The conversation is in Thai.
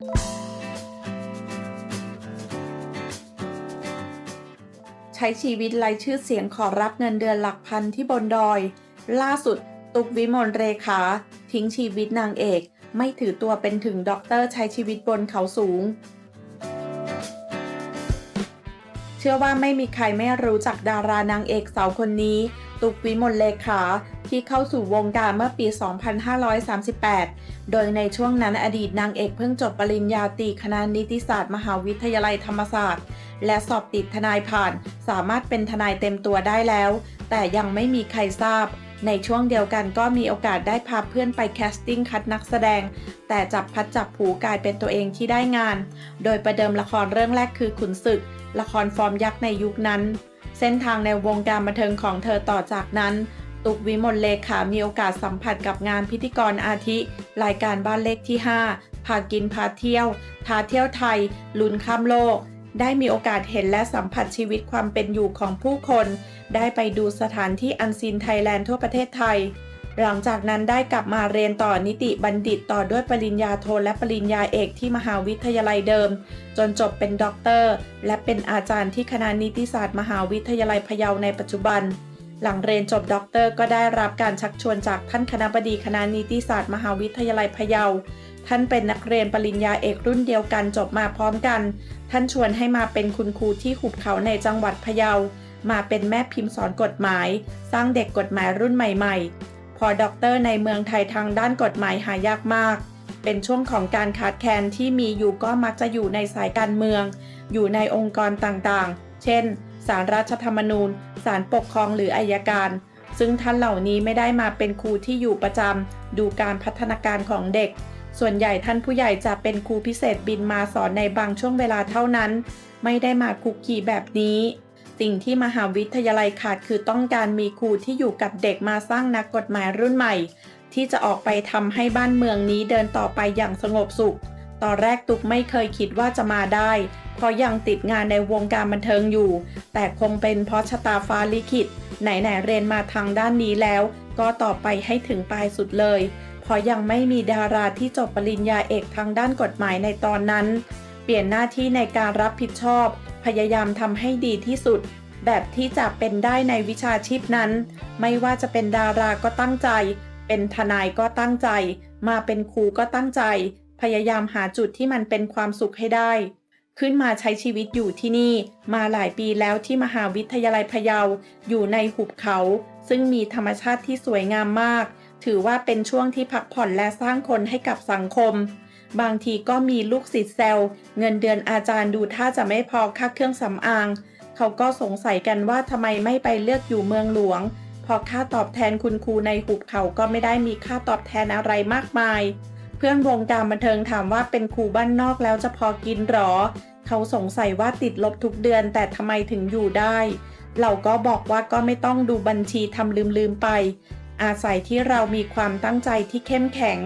ใช้ชีวิตไร้ชื่อเสียงขอรับเงินเดือนหลักพันที่บนดอย ล่าสุดตุกวิมลเรขา ทิ้งชีวิตนางเอก ไม่ถือตัวเป็นถึงด็อกเตอร์ใช้ชีวิตบนเขาสูง เชื่อว่าไม่มีใครไม่รู้จักดารานางเอกสาวคนนี้ ตุกวิมลเลขา ที่เข้าสู่วงการเมื่อปี 2538 โดยในช่วงนั้นอดีตนางเอกเพิ่งจบปริญญาตรีคณะนิติศาสตร์ มหาวิทยาลัยธรรมศาสตร์ และสอบติดทนายผ่าน สามารถเป็นทนายเต็มตัวได้แล้ว แต่ยังไม่มีใครทราบ ในช่วงเดียวกันก็มีโอกาสได้พาเพื่อนไปแคสติ้งคัดนักแสดง แต่จับพัดจับผูกลายเป็นตัวเองที่ได้งาน โดยประเดิมละครเรื่องแรกคือขุนศึก ละครฟอร์มยักษ์ในยุคนั้นเส้นทางในวงการบันเทิงของเธอต่อจากนั้น ตุกวิมลเลขา มีโอกาสสัมผัสกับงานพิธีกรอาทิ รายการบ้านเลขที่ 5 พากินพาเที่ยวทาเที่ยวไทย ลุ้นข้ามโลก ได้มีโอกาสเห็นและสัมผัสชีวิตความเป็นอยู่ของผู้คน ได้ไปดูสถานที่อันซีนไทยแลนด์ทั่วประเทศไทย หลังจากนั้นได้กลับมาเรียนต่อนิติบัณฑิตต่อด้วยปริญญาโทและปริญญาเอกที่มหาวิทยาลัยเดิม จนจบเป็นด็อกเตอร์ และเป็นอาจารย์ที่คณะนิติศาสตร์มหาวิทยาลัยพะเยาในปัจจุบัน หลังเรียนจบด็อกเตอร์ก็ได้รับการชักชวนจากท่านคณะบดีคณะนิติศาสตร์มหาวิทยาลัยพะเยา ท่านเป็นนักเรียนปริญญาเอกรุ่นเดียวกันจบมาพร้อมกัน ท่านชวนให้มาเป็นคุณครูที่หุบเขาในจังหวัดพะเยา มาเป็นแม่พิมพ์สอนกฎหมาย สร้างเด็กกฎหมายรุ่นใหม่ ๆ พอด็อกเตอร์ในเมืองไทยทางด้านกฎหมายหายากมาก เป็นช่วงของการขาดแคลนที่มีอยู่ก็มักจะอยู่ในสายการเมือง อยู่ในองค์กรต่างๆ เช่นศาลรัฐธรรมนูญ ศาลปกครองหรืออายการ ซึ่งท่านเหล่านี้ไม่ได้มาเป็นครูที่อยู่ประจำดูการพัฒนาการของเด็ก ส่วนใหญ่ท่านผู้ใหญ่จะเป็นครูพิเศษบินมาสอนในบางช่วงเวลาเท่านั้น ไม่ได้มาคุกคีแบบนี้ สิ่งที่มหาวิทยาลัยขาดคือต้องการมีครูที่อยู่กับเด็กมาสร้างนักกฎหมายรุ่นใหม่ ที่จะออกไปทำให้บ้านเมืองนี้เดินต่อไปอย่างสงบสุข ตอนแรกตุกไม่เคยคิดว่าจะมาได้ เพราะยังติดงานในวงการบันเทิงอยู่ แต่คงเป็นเพราะชะตาฟ้าลิขิต ไหนๆเรียนมาทางด้านนี้แล้ว ก็ต่อไปให้ถึงปลายสุดเลย เพราะยังไม่มีดาราที่จบปริญญาเอกทางด้านกฎหมายในตอนนั้น เปลี่ยนหน้าที่ในการรับผิดชอบ พยายามทำให้ดีที่สุด แบบที่จะเป็นได้ในวิชาชีพนั้น ไม่ว่าจะเป็นดาราก็ตั้งใจ เป็นทนายก็ตั้งใจ มาเป็นครูก็ตั้งใจ พยายามหาจุดที่มันเป็นความสุขให้ได้ ขึ้นมาใช้ชีวิตอยู่ที่นี่ มาหลายปีแล้วที่มหาวิทยาลัยพะเยา อยู่ในหุบเขา ซึ่งมีธรรมชาติที่สวยงามมาก ถือว่าเป็นช่วงที่พักผ่อนและสร้างคนให้กับสังคม บางทีก็มีลูกศิษย์แซวเงินเดือนอาจารย์ดูท่าจะไม่พอค่าเครื่องสำอาง เขาก็สงสัยกันว่าทำไมไม่ไปเลือกอยู่เมืองหลวงพอค่าตอบแทนคุณครูในหุบเขาก็ไม่ได้มีค่าตอบแทนอะไรมากมาย เพื่อนวงการบันเทิงถามว่าเป็นครูบ้านนอกแล้วจะพอกินหรอ เขาสงสัยว่าติดลบทุกเดือนแต่ทำไมถึงอยู่ได้ เราก็บอกว่าก็ไม่ต้องดูบัญชีทำลืมๆไป อาศัยที่เรามีความตั้งใจที่เข้มแข็ง